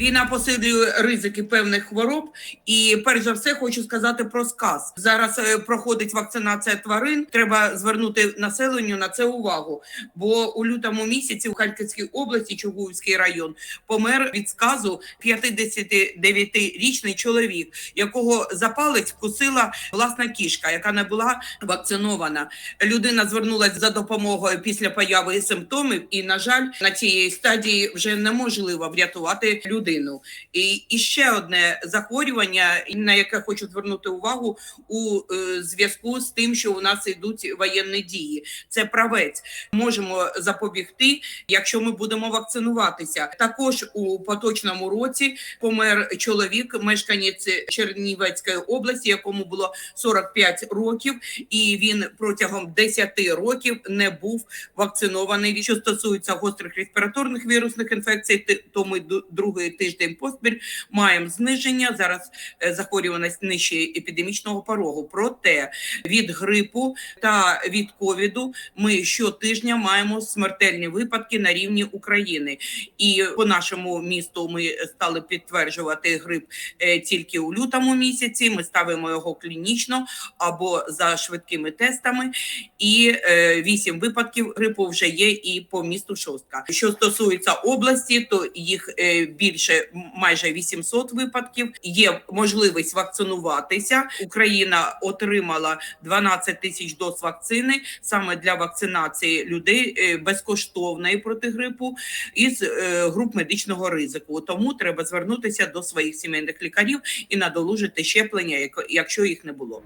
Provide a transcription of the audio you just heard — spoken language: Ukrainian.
Війна посилює ризики певних хвороб, і перш за все хочу сказати про сказ. Зараз е, проходить вакцинація тварин. Треба звернути населенню на це увагу. Бо у лютому місяці в Харківській області, Чугуївський район, помер від сказу 59-річний чоловік, якого за палець вкусила власна кішка, яка не була вакцинована. Людина звернулася за допомогою після появи симптомів, і на жаль, на цій стадії вже неможливо врятувати людину. І, і ще одне захворювання, на яке хочу звернути увагу у е, зв'язку з тим, що у нас йдуть воєнні дії. Це правець. Можемо запобігти, якщо ми будемо вакцинуватися. Також у поточному році помер чоловік, мешканець Чернівецької області, якому було 45 років, і він протягом 10 років не був вакцинований. Що стосується гострих респіраторних вірусних інфекцій, то ми другий тиждень поспіль маємо зниження. Зараз е, захворюваність нижче епідемічного порогу. Проте від грипу та від ковіду ми щотижня маємо смертельні випадки на рівні України. І по нашому місту ми стали підтверджувати грип е, тільки у лютому місяці. Ми ставимо його клінічно або за швидкими тестами. І е, вісім випадків грипу вже є і по місту Шостка. Що стосується області, то їх е, більше майже 800 випадків. Є можливість вакцинуватися. Україна отримала 12 тисяч доз вакцини саме для вакцинації людей е, безкоштовної проти грипу із е, груп медичного ризику. Тому треба звернутися до своїх сімейних лікарів і надолужити щеплення, якщо їх не було.